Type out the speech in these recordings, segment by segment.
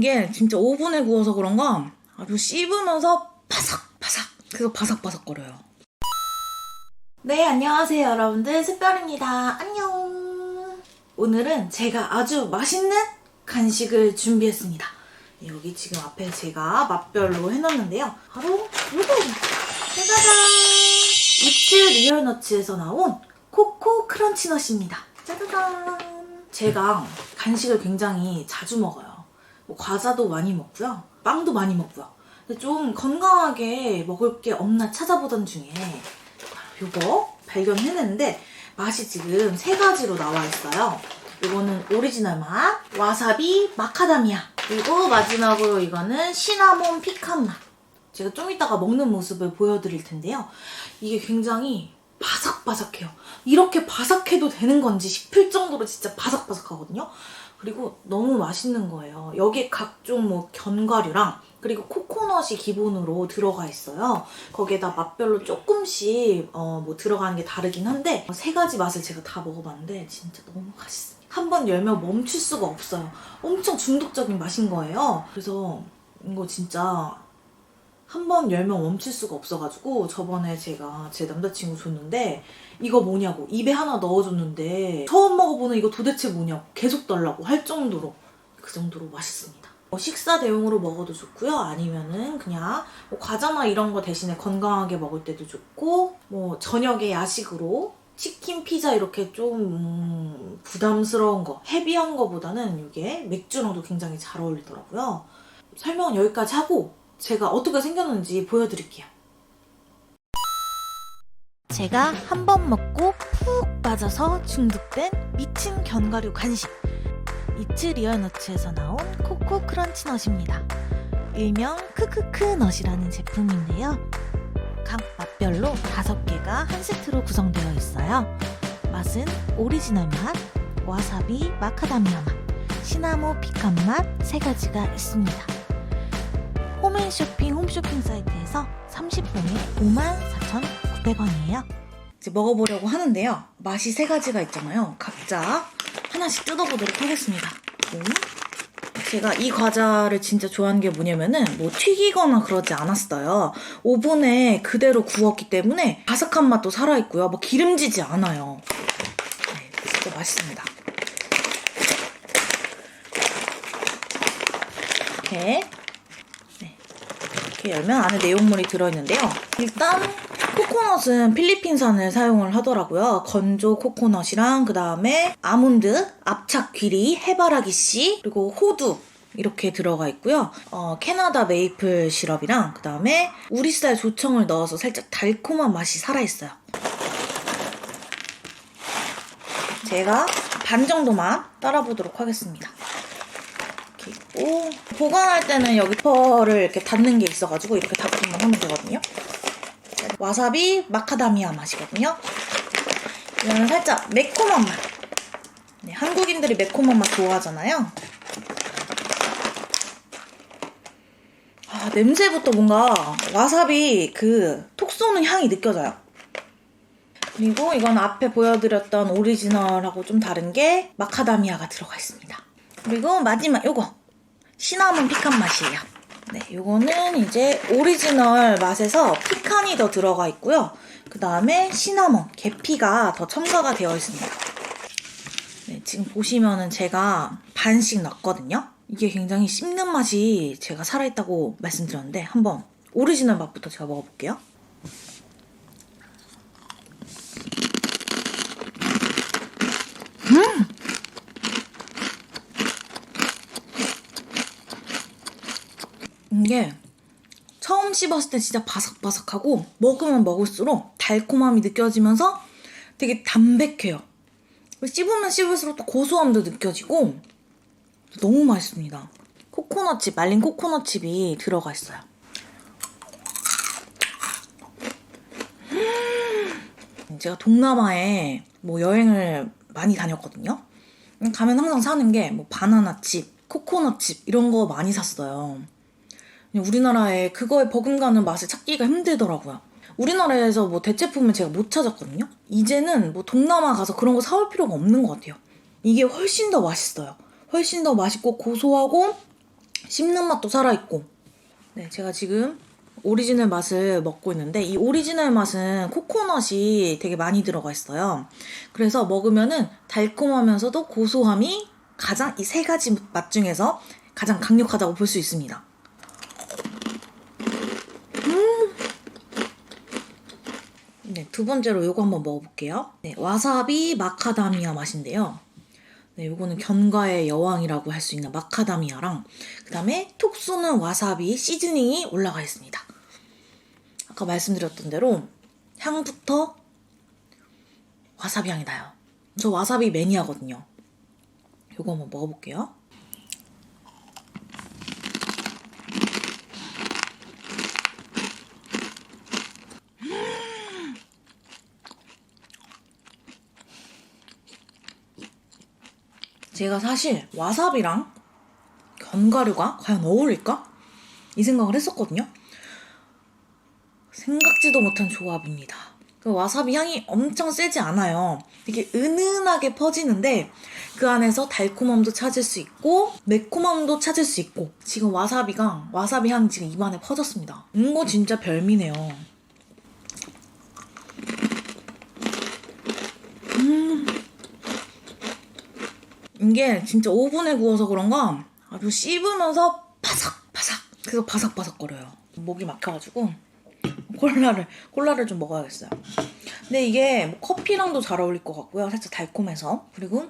이게 진짜 오븐에 구워서 그런가 아주 씹으면서 바삭바삭 그래서 바삭바삭거려요. 네, 안녕하세요, 여러분들. 습별입니다. 안녕. 오늘은 제가 아주 맛있는 간식을 준비했습니다. 네, 여기 지금 앞에 제가 맛별로 해놨는데요. 바로 요거! 짜자잔! 이츠 리얼너츠에서 나온 코코 크런치넛입니다. 짜자잔! 제가 간식을 굉장히 자주 먹어요. 뭐 과자도 많이 먹고요. 빵도 많이 먹고요. 좀 건강하게 먹을 게 없나 찾아보던 중에 요거 발견해냈는데 맛이 지금 세 가지로 나와 있어요. 이거는 오리지널 맛, 와사비, 마카다미아. 그리고 마지막으로 이거는 시나몬 피칸 맛. 제가 좀 이따가 먹는 모습을 보여드릴 텐데요. 이게 굉장히 바삭바삭해요. 이렇게 바삭해도 되는 건지 싶을 정도로 진짜 바삭바삭하거든요. 그리고 너무 맛있는 거예요. 여기에 각종 뭐 견과류랑 그리고 코코넛이 기본으로 들어가 있어요. 거기에다 맛별로 조금씩 어, 뭐 들어가는 게 다르긴 한데 세 가지 맛을 제가 다 먹어봤는데 진짜 너무 맛있어요. 한 번 열면 멈출 수가 없어요. 엄청 중독적인 맛인 거예요. 그래서 이거 진짜 한 번 열면 멈출 수가 없어가지고 저번에 제가 제 남자친구 줬는데 이거 뭐냐고 입에 하나 넣어줬는데 처음 먹어보는 이거 도대체 뭐냐고 계속 달라고 할 정도로 그 정도로 맛있습니다. 뭐 식사 대용으로 먹어도 좋고요. 아니면은 그냥 뭐 과자나 이런 거 대신에 건강하게 먹을 때도 좋고 뭐 저녁에 야식으로 치킨, 피자 이렇게 좀 음, 부담스러운 거, 헤비한 거보다는 이게 맥주랑도 굉장히 잘 어울리더라고요. 설명은 여기까지 하고 제가 어떻게 생겼는지 보여드릴게요. 제가 한 번 먹고 푹 빠져서 중독된 미친 견과류 간식. 이츠 리얼너츠에서 나온 코코 크런치 넛입니다. 일명 크크크 넛이라는 제품인데요. 각 맛별로 5개가 한 세트로 구성되어 있어요. 맛은 오리지널 맛, 와사비, 마카다미아 맛, 시나모 피칸 맛 3가지가 있습니다. 홈앤쇼핑 홈쇼핑 사이트에서 30분에 54,900원이에요. 이제 먹어보려고 하는데요. 맛이 세 가지가 있잖아요. 각자 하나씩 뜯어보도록 하겠습니다. 음. 제가 이 과자를 진짜 좋아하는 게 뭐냐면은 뭐 튀기거나 그러지 않았어요. 오븐에 그대로 구웠기 때문에 바삭한 맛도 살아있고요. 뭐 기름지지 않아요. 네, 진짜 맛있습니다. 이렇게 네, 이렇게 열면 안에 내용물이 들어있는데요. 일단 코코넛은 필리핀산을 사용을 하더라고요. 건조 코코넛이랑 그 다음에 아몬드, 압착 귀리, 해바라기 씨, 그리고 호두 이렇게 들어가 있고요. 어, 캐나다 메이플 시럽이랑 그 다음에 우리쌀 조청을 넣어서 살짝 달콤한 맛이 살아있어요. 제가 반 정도만 따라 보도록 하겠습니다. 이렇게 있고 보관할 때는 여기 퍼를 이렇게 닫는 게 있어가지고 이렇게 닫기만 하면 되거든요. 와사비 마카다미아 맛이거든요. 이거는 살짝 매콤한 맛. 네, 한국인들이 매콤한 맛 좋아하잖아요. 아, 냄새부터 뭔가 와사비 그 톡 쏘는 향이 느껴져요. 그리고 이건 앞에 보여드렸던 오리지널하고 좀 다른 게 마카다미아가 들어가 있습니다. 그리고 마지막 요거 시나몬 피칸 맛이에요. 네, 요거는 이제 오리지널 맛에서 피칸이 더 들어가 있고요. 그 다음에 시나몬, 계피가 더 첨가가 되어 있습니다. 네, 지금 보시면은 제가 반씩 넣었거든요. 이게 굉장히 씹는 맛이 제가 살아있다고 말씀드렸는데 한번 오리지널 맛부터 제가 먹어볼게요. 이게 처음 씹었을 때 진짜 바삭바삭하고 먹으면 먹을수록 달콤함이 느껴지면서 되게 담백해요. 씹으면 씹을수록 또 고소함도 느껴지고 너무 맛있습니다. 코코넛칩, 말린 코코넛칩이 들어가 있어요. 음! 제가 동남아에 뭐 여행을 많이 다녔거든요. 가면 항상 사는 게 뭐 바나나칩, 코코넛칩 이런 거 많이 샀어요. 우리나라에 그거에 버금가는 맛을 찾기가 힘들더라고요. 우리나라에서 뭐 대체품을 제가 못 찾았거든요. 이제는 뭐 동남아 가서 그런 거 사올 필요가 없는 것 같아요. 이게 훨씬 더 맛있어요. 훨씬 더 맛있고 고소하고 씹는 맛도 살아있고. 네, 제가 지금 오리지널 맛을 먹고 있는데 이 오리지널 맛은 코코넛이 되게 많이 들어가 있어요. 그래서 먹으면은 달콤하면서도 고소함이 가장 이 세 가지 맛 중에서 가장 강력하다고 볼 수 있습니다. 네, 두 번째로 요거 한번 먹어볼게요. 네, 와사비 마카다미아 맛인데요. 네, 요거는 견과의 여왕이라고 할 수 있는 마카다미아랑 그 다음에 톡 쏘는 와사비 시즈닝이 올라가 있습니다. 아까 말씀드렸던 대로 향부터 와사비 향이 나요. 저 와사비 매니아거든요. 요거 한번 먹어볼게요. 제가 사실 와사비랑 견과류가 과연 어울릴까? 이 생각을 했었거든요. 생각지도 못한 조합입니다. 그 와사비 향이 엄청 세지 않아요. 되게 은은하게 퍼지는데 그 안에서 달콤함도 찾을 수 있고 매콤함도 찾을 수 있고 지금 와사비가 와사비 향이 지금 입안에 퍼졌습니다. 이거 진짜 별미네요. 이게 진짜 오븐에 구워서 그런가 아주 씹으면서 바삭 바삭. 그래서 바삭 바삭 거려요. 목이 막혀가지고. 콜라를 콜라를 좀 먹어야겠어요. 근데 이게 뭐 커피랑도 잘 어울릴 것 같고요. 살짝 달콤해서. 그리고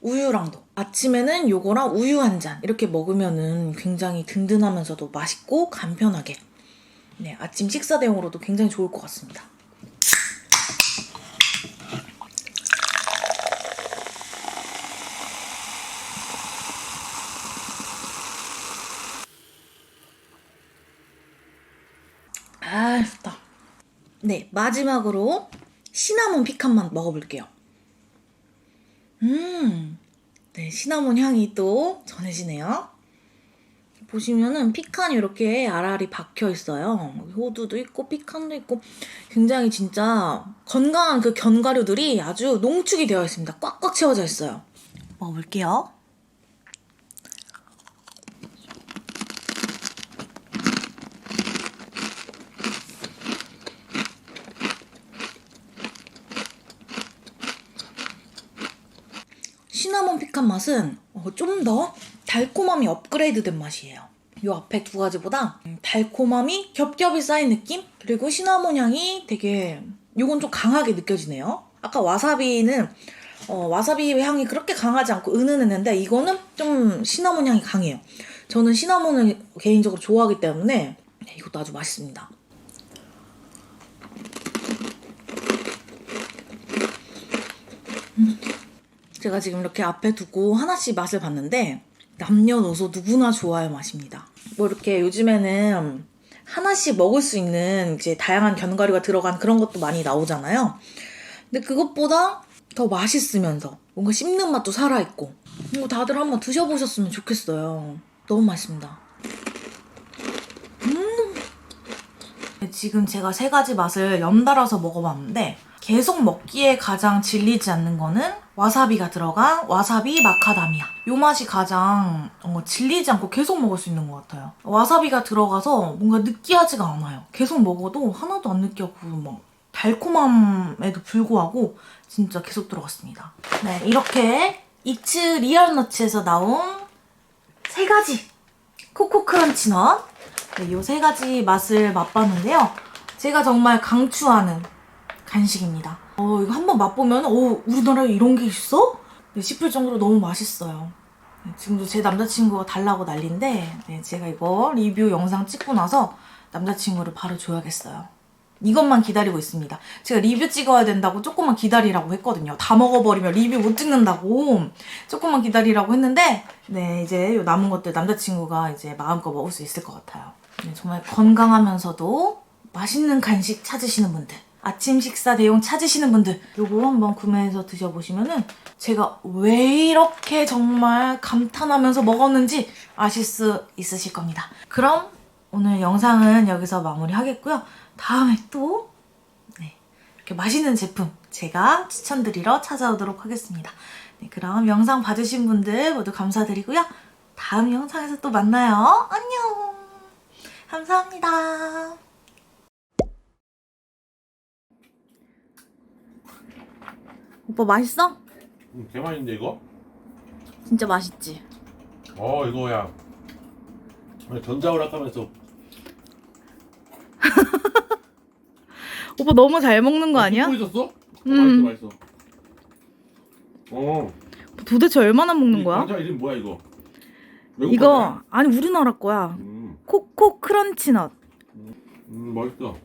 우유랑도. 아침에는 요거랑 우유 한 잔 이렇게 먹으면은 굉장히 든든하면서도 맛있고 간편하게. 네 아침 식사 대용으로도 굉장히 좋을 것 같습니다 아, 좋다. 네, 마지막으로 시나몬 피칸만 먹어볼게요. 음, 네, 시나몬 향이 또 전해지네요. 보시면은 피칸이 이렇게 알알이 박혀 있어요. 호두도 있고 피칸도 있고 굉장히 진짜 건강한 그 견과류들이 아주 농축이 되어 있습니다. 꽉꽉 채워져 있어요. 먹어볼게요. 피칸 맛은 어, 좀더 달콤함이 업그레이드된 맛이에요. 이 앞에 두 가지보다 음, 달콤함이 겹겹이 쌓인 느낌? 그리고 시나몬 향이 되게 이건 좀 강하게 느껴지네요. 아까 와사비는 어, 와사비 향이 그렇게 강하지 않고 은은했는데 이거는 좀 시나몬 향이 강해요. 저는 시나몬을 개인적으로 좋아하기 때문에 네, 이것도 아주 맛있습니다. 제가 지금 이렇게 앞에 두고 하나씩 맛을 봤는데 남녀노소 누구나 좋아할 맛입니다. 뭐 이렇게 요즘에는 하나씩 먹을 수 있는 이제 다양한 견과류가 들어간 그런 것도 많이 나오잖아요. 근데 그것보다 더 맛있으면서 뭔가 씹는 맛도 살아있고 이거 다들 한번 드셔보셨으면 좋겠어요. 너무 맛있습니다. 지금 제가 세 가지 맛을 연달아서 먹어봤는데 계속 먹기에 가장 질리지 않는 거는 와사비가 들어간 와사비 마카다미아. 요 맛이 가장 어, 질리지 않고 계속 먹을 수 있는 것 같아요. 와사비가 들어가서 뭔가 느끼하지가 않아요. 계속 먹어도 하나도 안 느끼하고 막 달콤함에도 불구하고 진짜 계속 들어갔습니다. 네, 이렇게 이츠 리얼너츠에서 나온 세 가지 코코 크런치 넛. 네, 요세 가지 맛을 맛봤는데요. 제가 정말 강추하는 간식입니다. 어, 이거 한번 맛보면, 어, 우리나라에 이런 게 있어? 네, 싶을 정도로 너무 맛있어요. 네, 지금도 제 남자친구가 달라고 난리인데, 네, 제가 이거 리뷰 영상 찍고 나서 남자친구를 바로 줘야겠어요. 이것만 기다리고 있습니다. 제가 리뷰 찍어야 된다고 조금만 기다리라고 했거든요. 다 먹어버리면 리뷰 못 찍는다고 조금만 기다리라고 했는데, 네, 이제 요 남은 것들 남자친구가 이제 마음껏 먹을 수 있을 것 같아요. 네, 정말 건강하면서도 맛있는 간식 찾으시는 분들, 아침 식사 대용 찾으시는 분들 요거 한번 구매해서 드셔보시면은 제가 왜 이렇게 정말 감탄하면서 먹었는지 아실 수 있으실 겁니다. 그럼 오늘 영상은 여기서 마무리하겠고요. 다음에 또 네, 이렇게 맛있는 제품 제가 추천드리러 찾아오도록 하겠습니다. 네, 그럼 영상 봐주신 분들 모두 감사드리고요. 다음 영상에서 또 만나요. 안녕. 감사합니다. 오빠 맛있어? 음, 개맛인데 이거? 진짜 맛있지? 어 이거야 전자오락하면서 오빠 너무 잘 먹는 거 아니야? 찍고 있었어? 음. 맛있어 맛있어 어 도대체 얼마나 먹는 이 거야? 과자 이름 뭐야 이거? 외국 이거 과자야? 아니 우리나라 거야. 음, 코코 크런치넛. 음 맛있어